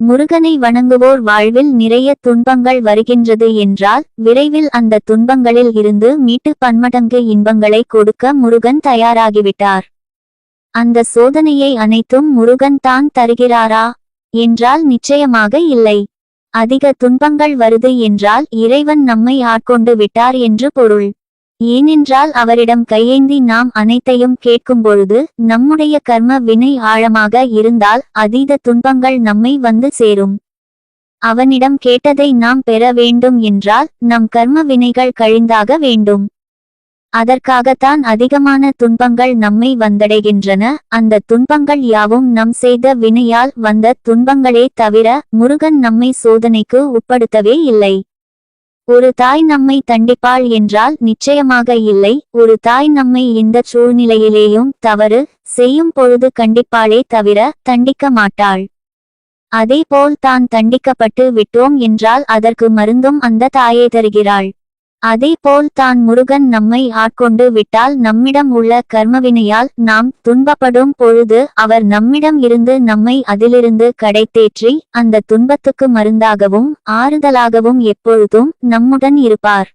முருகனை வணங்குவோர் வாழ்வில் நிறைய துன்பங்கள் வருகின்றது என்றால் விரைவில் அந்த துன்பங்களில் இருந்து மீட்டு பன்மடங்கு இன்பங்களை கொடுக்க முருகன் தயாராகிவிட்டார். அந்த சோதனையை அனைத்தும் முருகன் தான் தருகிறாரா? என்றால் நிச்சயமாக இல்லை. அதிக துன்பங்கள் வருது என்றால் இறைவன் நம்மை ஆட்கொண்டு விட்டார் என்று பொருள். ஏனென்றால் அவரிடம் கையேந்தி நாம் அனைத்தையும் கேட்கும் பொழுது நம்முடைய கர்ம வினை ஆழமாக இருந்தால் அதீத துன்பங்கள் நம்மை வந்து சேரும். அவனிடம் கேட்டதை நாம் பெற வேண்டும் என்றால் நம் கர்ம வினைகள் கழிந்தாக வேண்டும். அதற்காகத்தான் அதிகமான துன்பங்கள் நம்மை வந்தடைகின்றன. அந்த துன்பங்கள் யாவும் நம் செய்த வினையால் வந்த துன்பங்களே தவிர முருகன் நம்மை சோதனைக்கு உட்படுத்தவே இல்லை. ஒரு தாய் நம்மை தண்டிப்பாள் என்றால் நிச்சயமாக இல்லை. ஒரு தாய் நம்மை இந்த சூழ்நிலையிலேயும் தவறு செய்யும் பொழுது கண்டிப்பாளே தவிர தண்டிக்க மாட்டாள். அதேபோல் தான் தண்டிக்கப்பட்டு விட்டோம் என்றால் அதற்கு மருந்தும் அந்த தாயே தருகிறாள். அதேபோல் தான் முருகன் நம்மை ஆட்கொண்டு விட்டால் நம்மிடம் உள்ள கர்மவினையால் நாம் துன்பப்படும் பொழுது அவர் நம்மிடம் இருந்து நம்மை அதிலிருந்து கடைத்தேற்றி அந்த துன்பத்துக்கு மருந்தாகவும் ஆறுதலாகவும் எப்பொழுதும் நம்முடன் இருப்பார்.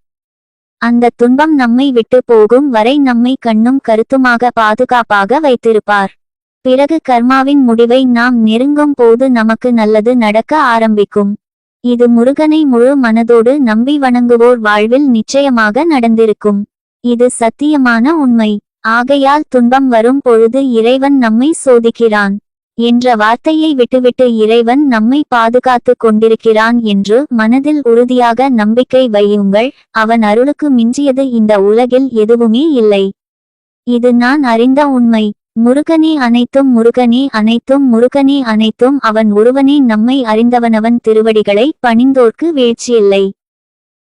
அந்த துன்பம் நம்மை விட்டு போகும் வரை நம்மை கண்ணும் கருத்துமாக பாதுகாப்பாக வைத்திருப்பார். பிறகு கர்மாவின் முடிவை நாம் நெருங்கும் போது நமக்கு நல்லது நடக்க ஆரம்பிக்கும். இது முருகனை முழு மனதோடு நம்பி வணங்குவோர் வாழ்வில் நிச்சயமாக நடந்திருக்கும். இது சத்தியமான உண்மை. ஆகையால் துன்பம் வரும் பொழுது இறைவன் நம்மை சோதிக்கிறான். என்ற வார்த்தையை விட்டுவிட்டு இறைவன் நம்மை பாதுகாத்து கொண்டிருக்கிறான் என்று மனதில் உறுதியாக நம்பிக்கை வையுங்கள். அவன் அருளுக்கு மிஞ்சியது இந்த உலகில் எதுவுமே இல்லை. இது நான் அறிந்த உண்மை. முருகனே அனைத்தும் முருகனே அனைத்தும் முருகனே அனைத்தும் அவன் ஒருவனே நம்மை அறிந்தவனவன் திருவடிகளை பணிந்தோர்க்கு வீழ்ச்சியில்லை.